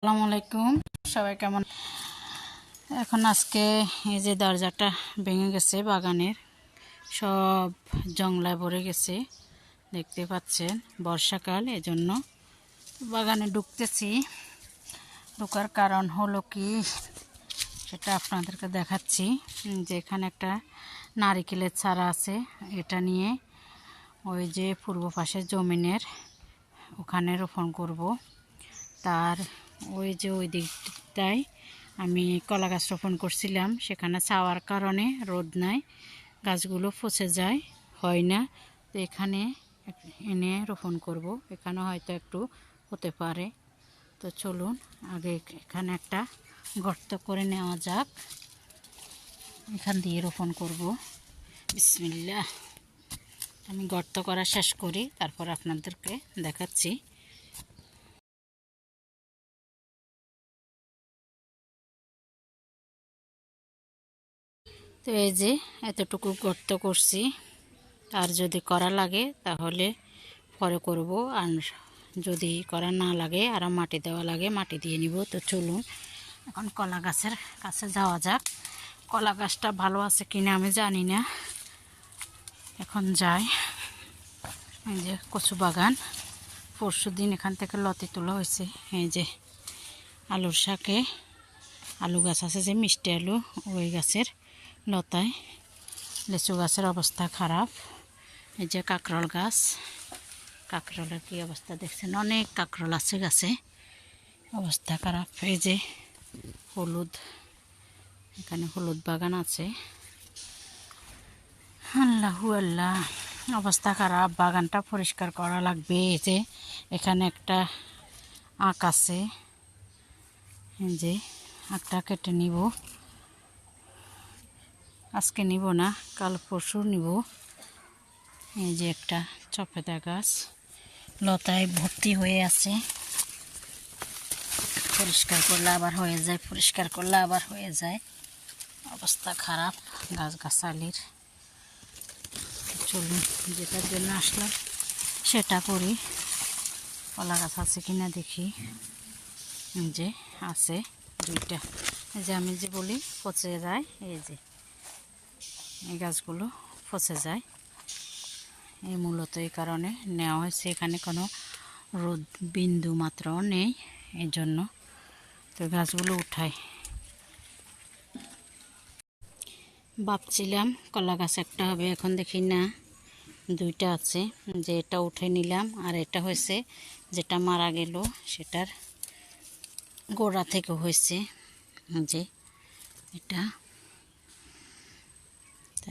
আসসালামু আলাইকুম। সবাই কেমন? এখন আজকে এই যে দরজাটা ভেঙে গেছে বাগানের, সব জংলায় ভরে গেছে, দেখতে পাচ্ছেন বর্ষাকাল এজন্য। বাগানে ঢুকতেছি। ঢোকার কারণ হলো কি? সেটা আপনাদেরকে দেখাচ্ছি। যে এখানে একটা নারিকেলের চারা আছে, এটা নিয়ে ওই যে পূর্ব পাশের জমিনের ওখানে রোপণ করব। তার ওই যে ওই দিকটায় আমি কলা গাছ রোপণ করছিলাম। সেখানে ছাওয়ার কারণে রোদ নাই, গাছগুলো পচে যায়, হয় না। তো এখানে এনে রোপণ করব। এখানে হয়তো একটু হতে পারে। তো চলুন, আগে এখানে একটা গর্ত করে নেওয়া যাক। এখান দিয়ে রোপণ করব। বিসমিল্লাহ। আমি গর্ত করা শেষ করি, তারপর আপনাদেরকে দেখাচ্ছি। তো এই যে এতটুকু গর্ত করছি, আর যদি করা লাগে তাহলে পরে করব। আর যদি করা না লাগে, আর মাটি দেওয়া লাগে, মাটি দিয়ে নিব। তো চলুন, এখন কলা গাছের কাছে যাওয়া যাক। কলা গাছটা ভালো আছে কিনা আমি জানি না। এখন যাই। এই যে কচু বাগান। পরশু দিন এখান থেকে লতি তোলা হয়েছে। এই যে আলুর শাকে আলু গাছ আছে যে মিষ্টি আলু, ওই গাছের। লতায়। লিচু গাছের অবস্থা খারাপ। এই যে কাকরল গাছ। কাকরলের কি অবস্থা দেখছেন? অনেক কাকরল আছে গাছে। অবস্থা খারাপ। এই যে হলুদ। এখানে হলুদ বাগান আছে। আল্লাহু আল্লাহ। অবস্থা খারাপ। বাগানটা পরিষ্কার করা লাগবে। এই যে এখানে একটা আঁক আছে। যে আঁকটা কেটে নিব। আজকে নিব না, কাল পরশু নিব। এই যে একটা চপেদা গাছ লতায় ভর্তি হয়ে আছে। পরিষ্কার করলে আবার হয়ে যায়, পরিষ্কার করলে আবার হয়ে যায়। অবস্থা খারাপ গাছ গাছালির চলুন, যেটার জন্য আসলাম সেটা করি। কলা গাছ আছে কিনা দেখি। যে আছে দুইটা। এই যে আমি যে বলি পচে যায়, এই যে। এই গাছগুলো পচে যায়। এই মূলত এই কারণে নেওয়া হয়েছে। এখানে কোনো রোদ বিন্দু মাত্র নেই এই জন্য তো গাছগুলো উঠাই ভাবছিলাম কলা গাছ একটা হবে, এখন দেখি না দুইটা আছে। যে এটা উঠে নিলাম আর এটা হয়েছে যেটা মারা গেল, সেটার গোড়া থেকে হয়েছে। যে এটা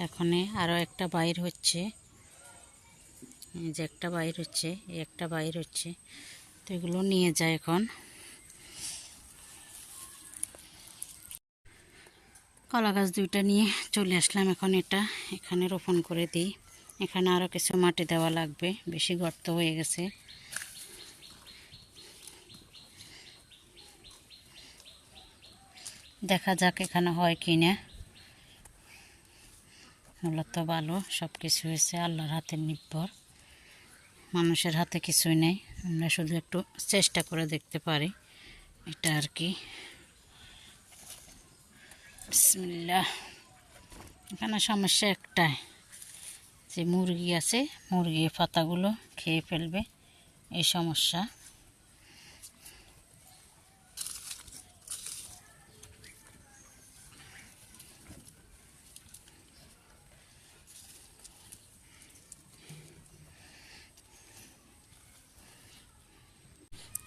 এখানে আরও একটা বাইর হচ্ছে। এই যে একটা বাইর হচ্ছে একটা বাইর হচ্ছে। তো এগুলো নিয়ে যায় এখন। কলা গাছ দুইটা নিয়ে চলে আসলাম এখন এটা। এখানে রোপণ করে দিই। এখানে আরও কিছু মাটি দেওয়া লাগবে। বেশি গর্ত হয়ে গেছে। দেখা যাক এখানে হয় কি না মূলত ভালো সব কিছু হয়েছে আল্লাহর হাতে নির্ভর। মানুষের হাতে কিছুই নেই, আমরা শুধু একটু চেষ্টা করে দেখতে পারি। এটা আর কি। বিসমিল্লাহ। এখানে সমস্যা একটাই, যে মুরগি আছে মুরগি পাতাগুলো খেয়ে ফেলবে, এই সমস্যা।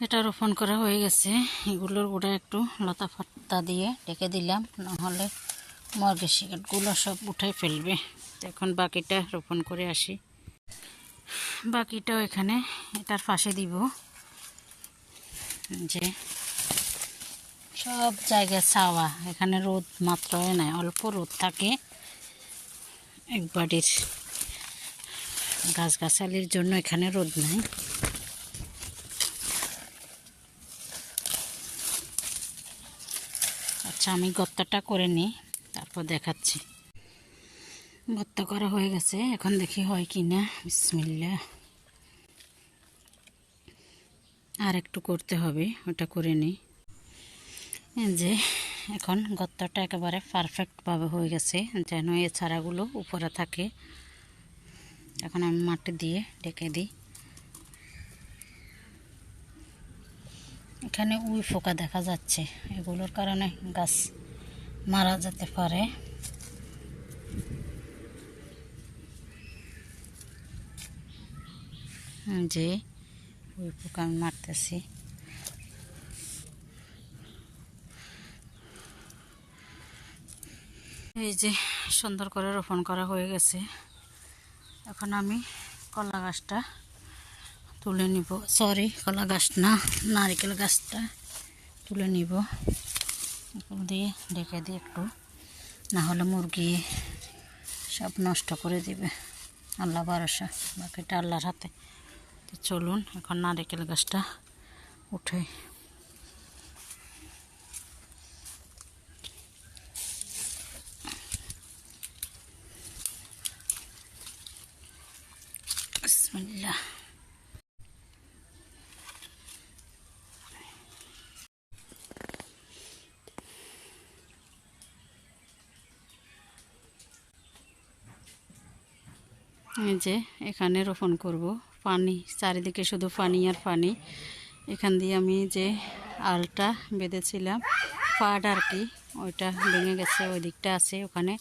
এটা রোপণ করা হয়ে গেছে। এগুলোর গোড়া একটু লতা পাতা দিয়ে ডেকে দিলাম, নাহলে মর্গে শিকারগুলো সব উঠাই ফেলবে। এখন বাকিটা রোপণ করে আসি। বাকিটাও এখানে এটার পাশে দিব। যে সব জায়গায় ছাওয়া। এখানে রোদ মাত্র নাই, অল্প রোদ থাকে এক বাড়ির গাছগাছালির জন্য এখানে রোদ নাই। আচ্ছা আমি গর্তটা করে নিই, তারপর দেখাচ্ছি। গর্ত করা হয়ে গেছে, এখন দেখি হয় কি না বিসমিল্লা আর একটু করতে হবে, ওটা করে নিই। যে, এখন গর্তটা একেবারে পারফেক্টভাবে হয়ে গেছে, যেন এ চারাগুলো উপরে থাকে। এখন আমি মাটি দিয়ে ডেকে দিই। এখানে উই ফোকা দেখা যাচ্ছে। এগুলোর কারণে গাছ মারা যেতে পারে। যে উই পোকা আমি মারতেছি। এই যে সুন্দর করে রোপণ করা হয়ে গেছে। এখন আমি কলা গাছটা তুলে নিব। সরি কলা গাছ না নারিকেল গাছটা তুলে নিব। দিয়ে ডেকে দিয়ে একটু, না হলে মুরগি সব নষ্ট করে দিবে। আল্লাহ ভরসা, বাকিটা আল্লাহর হাতে। তো চলুন, এখন নারিকেল গাছটা উঠে। বিসমিল্লাহ। যে, এখানে রোপণ করব। পানি, চারিদিকে শুধু পানি আর পানি। এখান দিয়ে আমি যে আলটা বেঁধেছিলাম পাট আর কি, ওইটা ভেঙে গেছে, ওই দিকটা আছে, ওখানে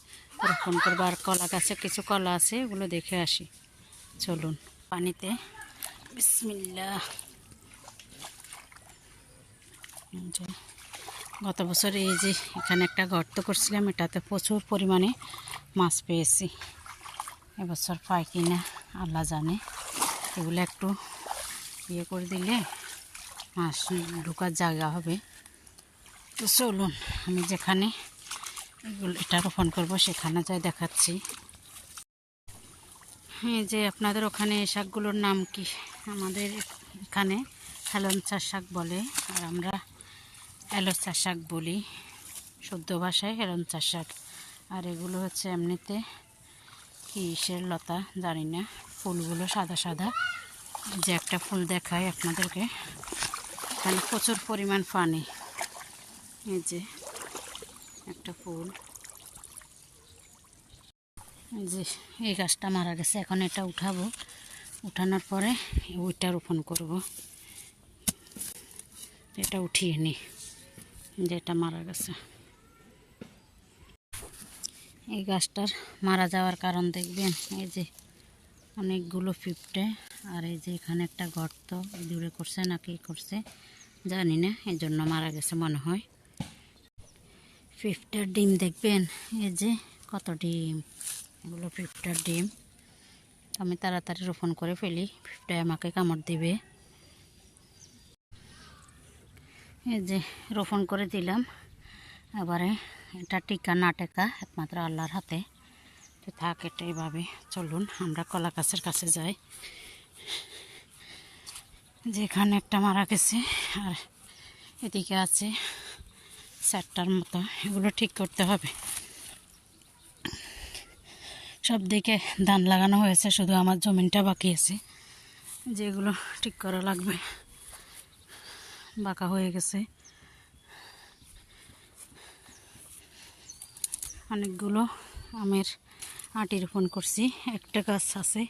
রোপণ করব। আর কলা গাছে কিছু কলা আছে, ওগুলো দেখে আসি। চলুন, পানিতে বিসমিল্লা গত বছর এই যে এখানে একটা গর্ত করছিলাম, এটাতে প্রচুর পরিমাণে মাছ পেয়েছি। এবছর পাই কি না, আল্লাহ জানে। এগুলো একটু ইয়ে করে দিলে মাছ ঢোকার জায়গা হবে। তো চলুন, আমি যেখানে এগুলো এটা রোপণ করব, সেখানে যাই দেখাচ্ছি। এই যে আপনাদের ওখানে শাকগুলোর নাম কি? আমাদের এখানে হেলঞ্চা শাক বলে, আর আমরা এলোচা শাক বলি। শুদ্ধ ভাষায় হেলঞ্চা শাক। আর এগুলো হচ্ছে এমনিতে কিসের লতা, জানি না। ফুলগুলো সাদা সাদা। যে একটা ফুল দেখায় আপনাদেরকে। এখানে প্রচুর পরিমাণ পানি। এই যে একটা ফুল। যে এই গাছটা মারা গেছে, এখন এটা উঠাবো। উঠানোর পরে ওইটা রোপণ করব। এটা উঠিয়ে নি। যেটা মারা গেছে। এই গাছটার মারা যাওয়ার কারণ দেখবেন, এই যে অনেকগুলো ফিফটে, আর এই যে এখানে একটা গর্ত দূরে করছে না কি করছে, জানি না, এই জন্য মারা গেছে মনে হয়। ফিফটার ডিম দেখবেন, এই যে কত ডিম, এগুলো ফিফটার ডিম। আমি তাড়াতাড়ি রোপণ করে ফেলি ফিফটায় আমাকে কামড় দিবে। এই যে রোপণ করে দিলাম, এবারে এটা টিকা না টেকা, একমাত্র আল্লাহর হাতে। তো থাক, এটা এইভাবে চলুন, আমরা কলা গাছের কাছে যাই। যেখানে একটা মারা গেছে, আর এদিকে আছে চারটার মতো, এগুলো ঠিক করতে হবে। সব দিকে ধান লাগানো হয়েছে, শুধু আমার জমিনটা বাকি আছে, যেগুলো ঠিক করা লাগবে। বাঁকা হয়ে গেছে। অনেকগুলো আমের আটি রোপণ করছি। একটা গাছ আছে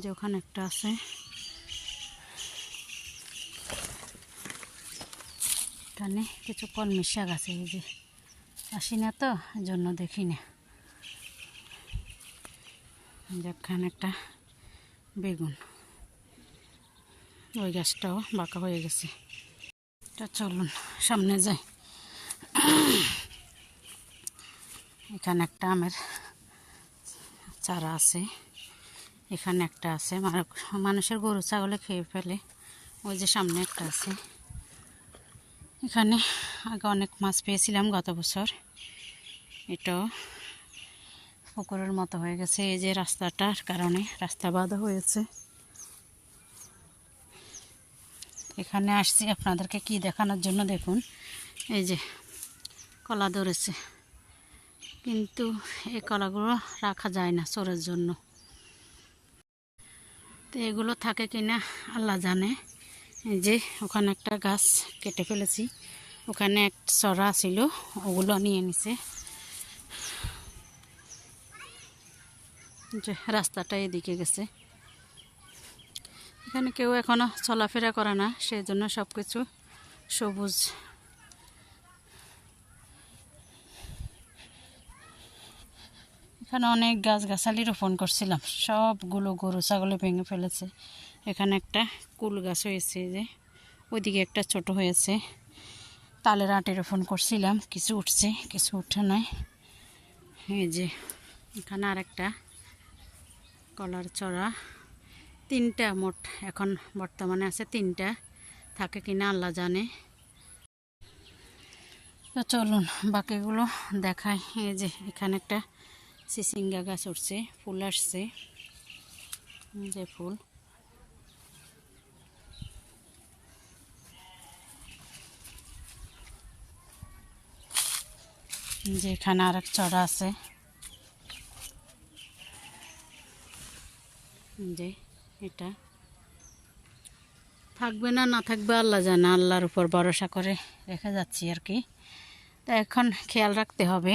যে ওখানে একটা আছে। এখানে কিছু কলমি শাক আছে, এই যে। আসি না তো জন্য দেখি না। যেখানে একটা বেগুন। ওই গাছটাও বাঁকা হয়ে গেছে। চলুন, সামনে যাই। এখানে একটা আমের চারা আছে। এখানে একটা আছে। মানে মানুষের গরু ছাগলে খেয়ে ফেলে। ওই যে সামনে একটা আছে। এখানে আগে অনেক মাছ পেয়েছিলাম গত বছর। এটাও পুকুরের মতো হয়ে গেছে। এই যে রাস্তাটার কারণে রাস্তা বাঁধা হয়েছে। এখানে আসছি। আপনাদেরকে কি দেখানোর জন্য দেখুন। এই যে কলা ধরেছে। কিন্তু এই কলাগুলো রাখা যায় না চোরের জন্য। তো এগুলো থাকে কিনা আল্লাহ জানে। যে, ওখানে একটা গাছ কেটে ফেলেছি। ওখানে এক চড়া ছিল, ওগুলো নিয়ে নিছে। যে, রাস্তাটা এদিকে গেছে। এখানে কেউ এখনও চলাফেরা করে না সেই জন্য সব কিছু সবুজ এখানে অনেক গাছগাছালি রোপণ করছিলাম। সবগুলো গরু ছাগলে ভেঙে ফেলেছে। এখানে একটা কুল গাছ হয়েছে যে, ওইদিকে একটা ছোট হয়েছে। তালের আটে রোপণ করছিলাম, কিছু উঠছে, কিছু উঠে নাই। এই যে, এখানে আর একটা কলার চড়া। তিনটা মোট, এখন বর্তমানে আছে তিনটা। থাকে কিনা আল্লাহ জানে। তো চলুন, বাকিগুলো দেখাই। এই যে, এখানে একটা সিসিঙ্গা গাছ উঠছে, ফুল আসছে। যে ফুল। এই যে এখানে আরেক চড়া আছে। যে এটা। থাকবে না না থাকবে আল্লাহ জানে, আল্লাহর উপর ভরসা করে রেখে যাচ্ছি আর কি। তা এখন খেয়াল রাখতে হবে।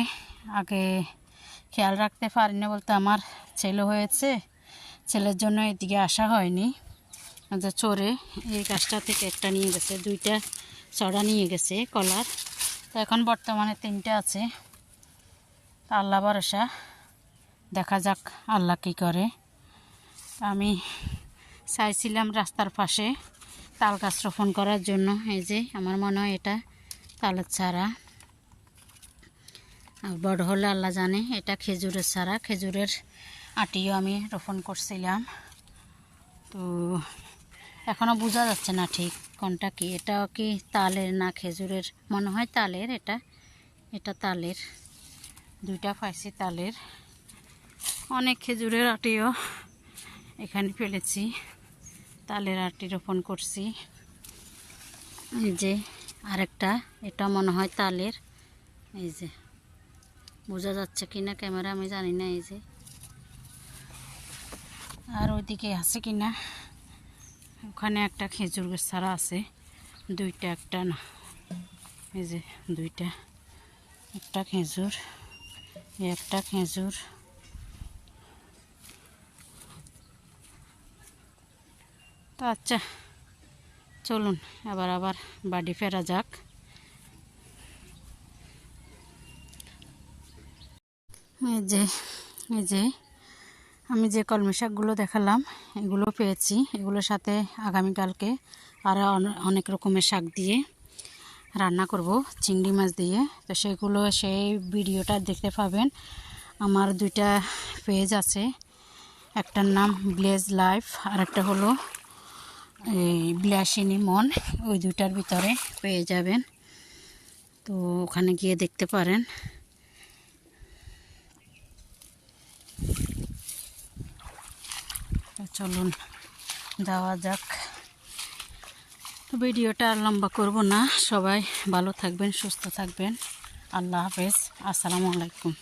আগে খেয়াল রাখতে পারি না বলতে আমার ছেলে হয়েছে। ছেলের জন্য এদিকে আসা হয়নি। যে চোরে এই গাছটা থেকে একটা নিয়ে গেছে, দুইটা চড়া নিয়ে গেছে কলার। তো এখন বর্তমানে তিনটে আছে। আল্লাহ ভরসা, দেখা যাক আল্লাহ কী করে। আমি চাইছিলাম রাস্তার পাশে তাল গাছ রোপণ করার জন্য। এই যে আমার মনে হয় এটা তালের চারা। আর বড় হলে আল্লাহ জানে, এটা খেজুরের চারা। খেজুরের আটিও আমি রোপণ করছিলাম। তো এখনও বোঝা যাচ্ছে না ঠিক কোনটা কি। এটাও কি তালের না খেজুরের? মনে হয় তালের এটা। এটা তালের। দুইটা পাইছি তালের। অনেক খেজুরের আটিও এখানে ফেলেছি। তালের আটি রোপণ করছি। এই যে আরেকটা, এটা মনে হয় তালের। এই যে বোঝা যাচ্ছে কি না ক্যামেরা আমি জানি না এই যে। আর ওইদিকে আছে কি না ওখানে একটা খেজুর গাছ ছাড়া আছে। দুইটা একটা না। এই যে দুইটা। একটা খেজুর একটা খেজুর। তো আচ্ছা চলুন, আবার আবার বাড়ি ফেরা যাক। এই যে এই যে, আমি যে কলমি শাকগুলো দেখালাম, এগুলো পেয়েছি। এগুলোর সাথে আগামীকালকে আরও অনেক রকমের শাক দিয়ে রান্না করব, চিংড়ি মাছ দিয়ে। তো সেগুলো সেই ভিডিওটা দেখতে পাবেন। আমার দুইটা পেজ আছে। একটার নাম ব্লেজ লাইফ আর একটা হলো এই বিলাসিনী মন ওই দুইটার ভিতরে পেয়ে যাবেন। তো ওখানে গিয়ে দেখতে পারেন। চলুন যাওয়া যাক। ভিডিওটা আর লম্বা করব না। সবাই ভালো থাকবেন, সুস্থ থাকবেন। আল্লাহ হাফেজ। আসসালামু আলাইকুম।